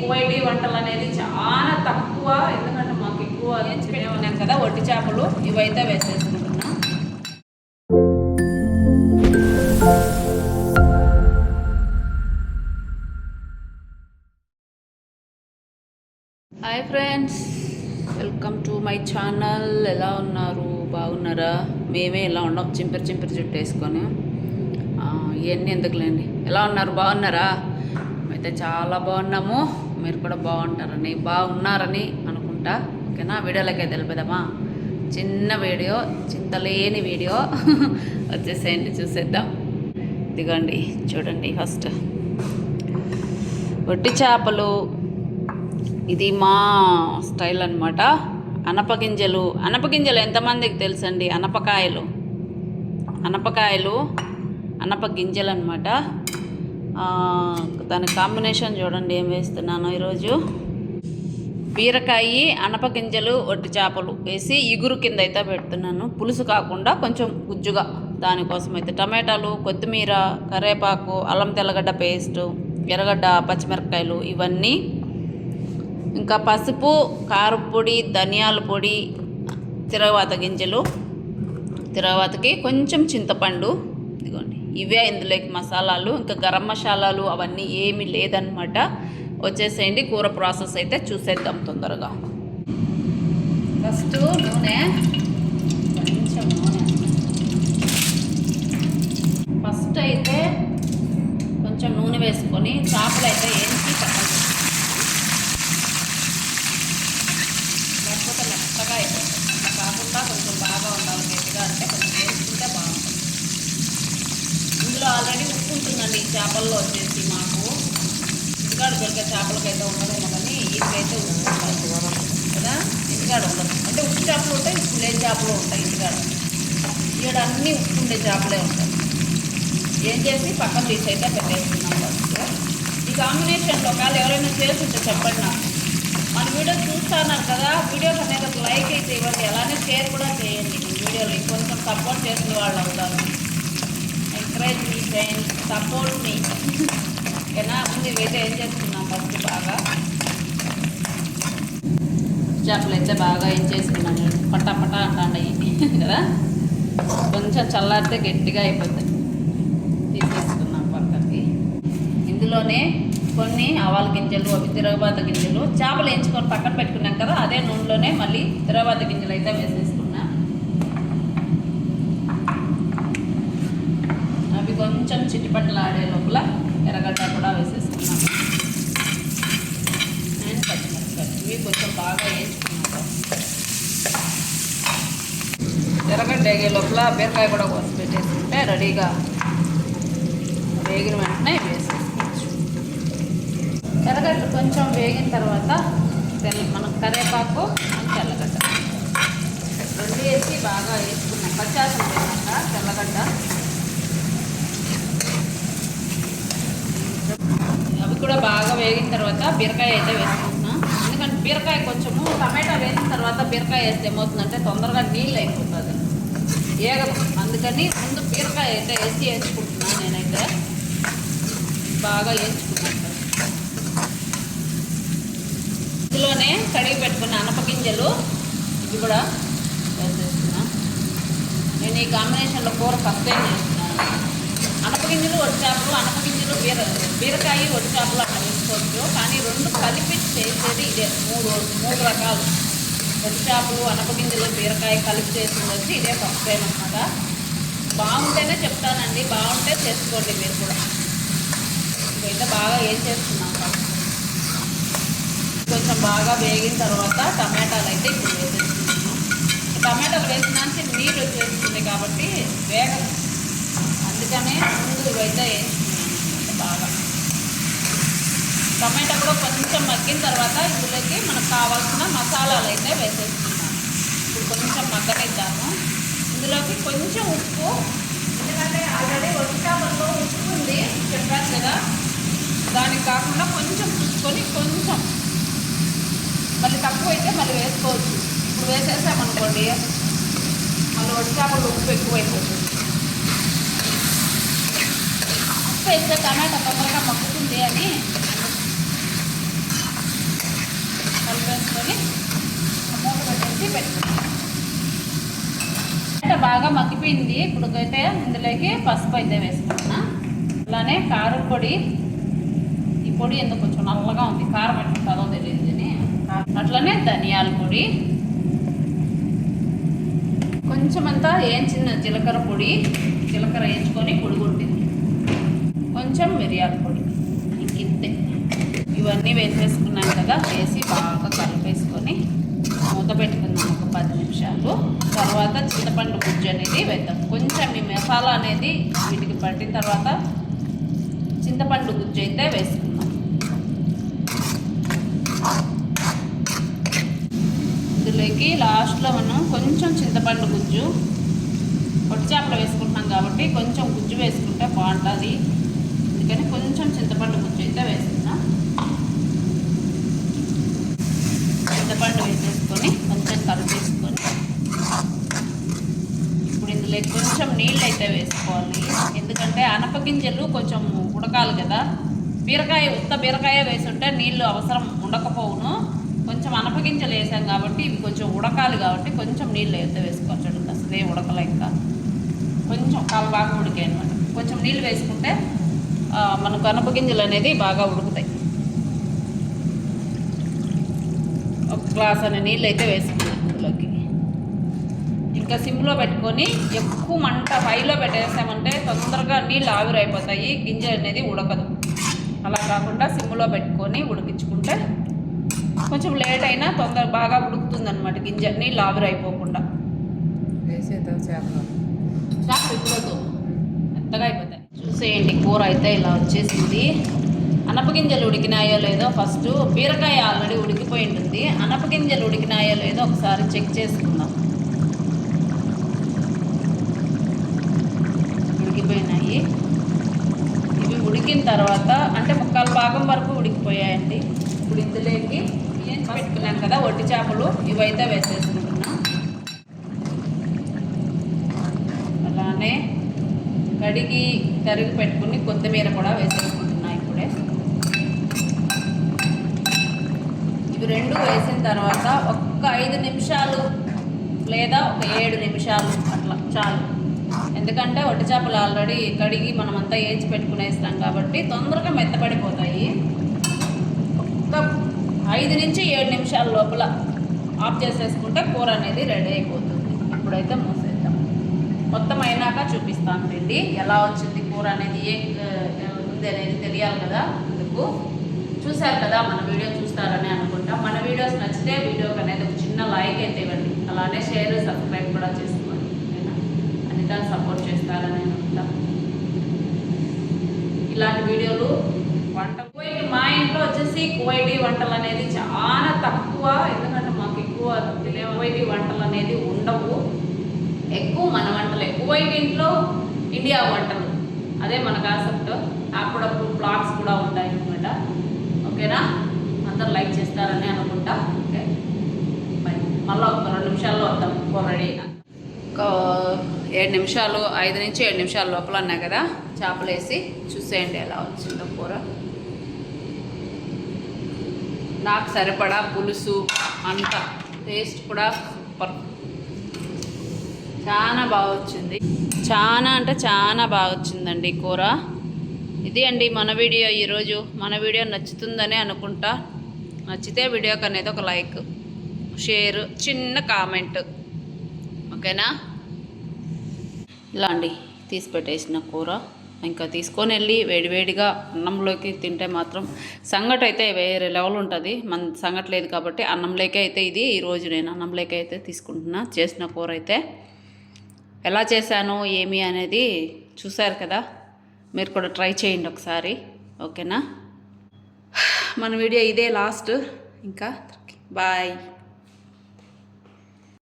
Kuwaiti వంటలు అనేది చాలా తక్కువ ఎందుకంటే మాకు ఎక్కువ ఉన్నాం కదా ఒట్టి చేపలు ఇవైతే వేసేసుకుంటున్నాం. Hi friends welcome to my channel ఎలా ఉన్నారు? బాగున్నారా? మేమే ఎలా ఉన్నాం? చింపిరి చింపిరి జుట్టు వేసుకొని ఇవన్నీ ఎందుకులేండి? ఎలా ఉన్నారు? బాగున్నారా? అయితే చాలా బాగున్నాము. మీరు కూడా బాగుంటారని బాగున్నారని అనుకుంటా. ఓకేనా? వీడియోలకే తెలిపేదమ్మా చిన్న వీడియో చింతలేని వీడియో. వచ్చేసేయండి చూసేద్దాం. ఇదిగోండి చూడండి ఫస్ట్. వట్టి చేపలు. ఇది మా స్టైల్ అనమాట అనపగింజలు అనపగింజలు ఎంతమందికి తెలుసండి? అనపకాయలు. అనపకాయలు అనప గింజలు అనమాట దాని కాంబినేషన్ చూడండి ఏం వేస్తున్నాను ఈరోజు. బీరకాయ అనపగింజలు వడ్డి చేపలు వేసి ఇగురు కింద అయితే పెడుతున్నాను. పులుసు కాకుండా కొంచెం గుజ్జుగా దానికోసం అయితే టమాటాలు కొత్తిమీర కరివేపాకు అల్లం తెల్లగడ్డ పేస్టు ఎర్రగడ్డ పచ్చిమిరపకాయలు ఇవన్నీ. ఇంకా పసుపు కారపొడి ధనియాల పొడి తిరగవాత గింజలు. తిరగవాతకి కొంచెం చింతపండు ఇవే ఇందులోకి మసాలాలు ఇంకా గరం మసాలాలు అవన్నీ ఏమీ లేదనమాట వచ్చేసేయండి కూర ప్రాసెస్ అయితే చూసేద్దాం తొందరగా. ఫస్ట్ నూనె కొంచెం నూనె. ఫస్ట్ అయితే కొంచెం నూనె వేసుకొని చేపలు అయితే ఏం పక్కన లేకపోతే మెత్తగా అయిపోతుంది అట్లా కాకుండా కొంచెం బాగా ఉండాలి గట్టిగా అంటే కొంచెం వేసుకుంటే బాగుంటుంది ఇందులో ఉప్పు ఉంటుందండి ఈ చేపల్లో వచ్చేసి మాకు. ఇంటికాడ దొరికే చేపలకైతే ఉండదేమో కానీ వీటికైతే ఉప్పు ఉంటుంది కదా? ఇంటికాడ ఉండదు. అంటే ఉప్పు చేపలు ఉంటాయి ఉప్పు లేని చేపలు ఉంటాయి ఇంటికాడ. ఇక్కడ అన్నీ ఉప్పు ఉండే చేపలే ఉంటాయి. ఏం చేసి పక్కన తీసి అయితే పెట్టేస్తున్నాం ఫస్ట్. ఈ కాంబినేషన్లో ఒకవేళ ఎవరైనా చేసి ఉంటే చెప్పండి నాకు. మన వీడియో చూస్తున్నారు కదా వీడియోకి అనేది ఒక లైక్ అయితే ఇవ్వండి. అలానే షేర్ కూడా చేయండి. వీడియోలో కొంచెం సపోర్ట్ చేసిన వాళ్ళు అవుతారు. ఎంకరేజ్ మీ ఫ్రెండ్స్ సపోర్ట్ మీ ఎలా ఉంది ఇవైతే ఏం చేస్తున్నాం ఫస్ట్ బాగా చేపలు అయితే బాగా ఏం చేసుకున్నాను పటా పటా అంటాయి కదా కొంచెం చల్లారితే గట్టిగా అయిపోతుంది తీసేసుకున్నాం పక్కకి ఇందులోనే కొన్ని ఆవాల గింజలు అవి తిరగబాత గింజలు చేపలు వేయించుకొని పక్కన పెట్టుకున్నాం కదా అదే నూనెలోనే మళ్ళీ తిరగబాత గింజలు అయితే వేసేసి అవి కొంచెం చిటిపట్టలు ఆడే లోపల ఎర్రగడ్డ కూడా వేసేసుకున్నాం అండ్ పచ్చిమిరపకాయలు ఇవి కొంచెం బాగా వేయించుకున్నాం ఎర్రగడ్డ వేగే లోపల బీరకాయ కూడా కోసి పెట్టేసుకుంటే రెడీగా వేగిన వెంటనే వేసేసుకోవచ్చు. ఎర్రగడ్డ కొంచెం వేగిన తర్వాత తెల్ల మనం కరివేపాకు తెల్లగడ్డ. రెండు వేసి బాగా వేసుకున్నాం. పచ్చాసం వేసాక తెల్లగడ్డ. అవి కూడా బాగా వేగిన తర్వాత బీరకాయ అయితే వేసుకుంటున్నాం. ఎందుకంటే బీరకాయ కొంచెము టమాటా వేసిన తర్వాత బీరకాయ వేస్తే ఏమవుతుందంటే తొందరగా నీళ్ళు అయిపోతుంది. ఏగదు అందుకని ముందు బీరకాయ అయితే వేసి వేసుకుంటున్నాను నేనైతే. బాగా వేయించుకున్నాను. ఇందులోనే కడిగి పెట్టుకున్న అనపగింజలు ఇవి కూడా వేసేస్తున్నా. నేను ఈ కాంబినేషన్లో కూర ఫస్ట్ టైం చేస్తున్నాను. అనపగింజలు వడి అనపగింజలు బీర బీరకాయ వడి చేపలు అట్లా వేసుకోవచ్చు. కానీ రెండు కలిపి చేసేది ఇదే. మూడు మూడు రకాలు. వడి చేపలు అనపగింజలు బీరకాయ కలిపి చేసింది వచ్చి ఇదే ఫస్ట్ టైం అనమాట బాగుంటేనే చెప్తానండి. బాగుంటే చేసుకోండి మీరు కూడా. ఇదైతే బాగా ఏం చేస్తున్నాం కొంచెం బాగా వేగిన తర్వాత టమాటాలు అయితే ఇప్పుడు వేసేస్తున్నాము టమాటాలు వేసినానికి నీళ్ళు వచ్చేస్తుంది కాబట్టి వేగదు అందుకనే ముందు అయితే వేసుకున్నాను బాగా. టమాటా కూడా కొంచెం మగ్గిన తర్వాత ఇందులోకి మనకు కావాల్సిన మసాలాలు అయితే వేసేస్తున్నాం ఇప్పుడు కొంచెం మగ్గనిద్దాము. ఇందులోకి కొంచెం ఉప్పు ఎందుకంటే ఆల్రెడీ వచ్చాపల్లో ఉప్పు ఉంది చెప్పాను కదా. దానికి కాకుండా కొంచెం చూసుకొని కొంచెం. మళ్ళీ తక్కువ అయితే మళ్ళీ వేసుకోవచ్చు. ఇప్పుడు వేసేసామనుకోండి మళ్ళీ వచ్చాపలు ఉప్పు ఎక్కువైపోతుంది. ఉప్పు వేస్తే టమాటా తొందరగా మగ్గుతుంది అని పెట్టుకున్నాం అంటే బాగా మగ్గిపోయింది. ఇప్పుడుకైతే అయితే ఇందులోకి పసుపు అయితే వేసుకుంటున్నా. అలానే కారం పొడి. ఈ పొడి ఎందుకు కొంచెం నల్లగా ఉంది? కారం ఎట్లుంటుందో తెలియదు అని అట్లనే ధనియాల పొడి. కొంచెం అంతా జీలకర్ర పొడి. జీలకర్ర వేయించుకొని పొడి కొట్టింది. కొంచెం మిరియాల పొడి. ఇంకింతే ఇవన్నీ వేసేసుకున్నాం కదా వేసి బాగా కలిపేసుకొని మూత పెట్టుకుందాం ఒక పది నిమిషాలు. తర్వాత చింతపండు గుజ్జు అనేది వేద్దాం. కొంచెం ఈ మసాలా అనేది వీటికి పట్టిన తర్వాత చింతపండు గుజ్జు అయితే వేసుకుందాం. ఇందులోకి లాస్ట్లో మనం కొంచెం చింతపండు గుజ్జు. పొట్టి చేపలు వేసుకుంటున్నాం కాబట్టి కొంచెం గుజ్జు వేసుకుంటే బాగుంటుంది. అందుకని కొంచెం చింతపండు గుజ్జు అయితే వేస్తున్నా. చింతపండు వేసేసుకొని కొంచెం కలిపేసుకొని ఇప్పుడు ఇందులో కొంచెం నీళ్ళు అయితే వేసుకోవాలి. ఎందుకంటే అనప గింజలు కొంచెం ఉడకాలి కదా. బీరకాయ ఉత్త బీరకాయ వేసుంటే నీళ్ళు అవసరం ఉండకపోవును. కొంచెం అనప గింజలు వేసాం కాబట్టి ఇవి కొంచెం ఉడకాలి కాబట్టి కొంచెం నీళ్ళు అయితే వేసుకోవచ్చు. అసలే ఉడకలే ఇంకా కొంచెం కాలు బాగా ఉడికాయి అనమాట కొంచెం నీళ్ళు వేసుకుంటే మనకు కనప గింజలు అనేది బాగా ఉడుకుతాయి. ఒక గ్లాస్ అనే నీళ్ళు అయితే వేసుకున్నాను ఇందులోకి ఇంకా సిమ్లో పెట్టుకొని ఎక్కువ మంట హైలో పెట్టేసామంటే తొందరగా నీళ్ళు ఆవిరైపోతాయి గింజ అనేది ఉడకదు. అలా కాకుండా సిమ్లో పెట్టుకొని ఉడికించుకుంటే కొంచెం లేట్ అయినా తొందర బాగా ఉడుకుతుంది అనమాట గింజ నీళ్ళు ఆవిరైపోకుండా. వేసేద్దాం చేపలు. కూర అయితే ఇలా వచ్చేసింది. అనపగింజలు ఉడికినాయో లేదో ఫస్ట్ బీరకాయ ఆల్రెడీ ఉడికిపోయి ఉంటుంది అనపగింజలు ఉడికినాయో లేదో ఒకసారి చెక్ చేసుకుందాం. ఉడికిపోయినాయి. ఇవి ఉడికిన తర్వాత అంటే ముక్కాలు భాగం వరకు ఉడికిపోయాయండి. ఇప్పుడు ఇందులోకి ఏం పెట్టుకున్నాం కదా ఒట్టి చేపలు ఇవైతే వేసేసుకుంటున్నాం. అలానే కడిగి తరిగి పెట్టుకుని కొత్తిమీర కూడా వేసేసుకుంటున్నా ఇప్పుడే. ఇవి రెండు వేసిన తర్వాత ఒక్క ఐదు నిమిషాలు లేదా ఒక ఏడు నిమిషాలు అట్లా చాలు. ఎందుకంటే ఒట్టి చేపలు ఆల్రెడీ కడిగి మనం అంతా పెట్టుకునేస్తాం కాబట్టి తొందరగా మెత్తపడిపోతాయి. ఒక్క ఐదు నుంచి ఏడు నిమిషాల లోపల ఆఫ్ చేసేసుకుంటే కూర అనేది రెడీ అయిపోతుంది. ఇప్పుడైతే మూసి మొత్తం అయినాక చూపిస్తాను రండి ఎలా వచ్చింది కూర అనేది ఏ ఉంది అనేది తెలియాలి కదా అందుకు చూశారు కదా మన వీడియో చూస్తారని అనుకుంటా. మన వీడియోస్ నచ్చితే వీడియోకి అనేది ఒక చిన్న లైక్ అయితే ఇవ్వండి. అలానే షేర్ సబ్స్క్రైబ్ కూడా చేసుకోండి. ఓకేనా? అన్నిటాన్ని సపోర్ట్ చేస్తారని అనుకుంటా. ఇలాంటి వీడియోలు వంట పోయి మా ఇంట్లో వచ్చేసి కోయిడి వంటలు అనేది చాలా తక్కువ. ఎందుకంటే మాకు ఎక్కువ తెలియ వంటలు అనేది ఉండవు. ఎక్కువ మన వంటలు కువైట్ ఇంట్లో ఇండియా వంటలు. అదే మన కాన్సెప్ట్. అప్పుడప్పుడు బ్లాగ్స్ కూడా ఉంటాయి అనమాట ఓకేనా? అందరు లైక్ చేస్తారని అనుకుంటా. ఓకే? బై మళ్ళీ ఒక రెండు నిమిషాల్లో వద్దాం. కూర రెడీ అయినా. ఒక ఏడు నిమిషాలు ఐదు నుంచి ఏడు నిమిషాల లోపల అన్నా కదా? చేపలు వేసి చూసేయండి ఎలా వచ్చిందో కూర. నాకు సరిపడా పులుసు అంత. టేస్ట్ కూడా సూపర్. చాలా బాగా వచ్చింది చాలా అంటే చాలా బాగా వచ్చిందండి కూర. ఇది అండి మన వీడియో ఈరోజు మన వీడియో నచ్చుతుందని అనుకుంటా. నచ్చితే వీడియోకి అనేది ఒక లైక్ షేర్ చిన్న కామెంట్. ఓకేనా? ఇలా అండి తీసి పెట్టేసిన కూర. ఇంకా తీసుకొని వెళ్ళి వేడివేడిగా అన్నంలోకి తింటే మాత్రం సంగటి అయితే వేరే లెవెల్ ఉంటుంది. మన సంగటి లేదు కాబట్టి అన్నంలోకి అయితే ఇది ఈరోజు నేను అన్నంలోకి అయితే తీసుకుంటున్నా చేసిన కూర అయితే. ఎలా చేశాను ఏమి అనేది చూశారు కదా? మీరు కూడా ట్రై చేయండి ఒకసారి. ఓకేనా? మన వీడియో ఇదే లాస్ట్. ఇంకా బాయ్.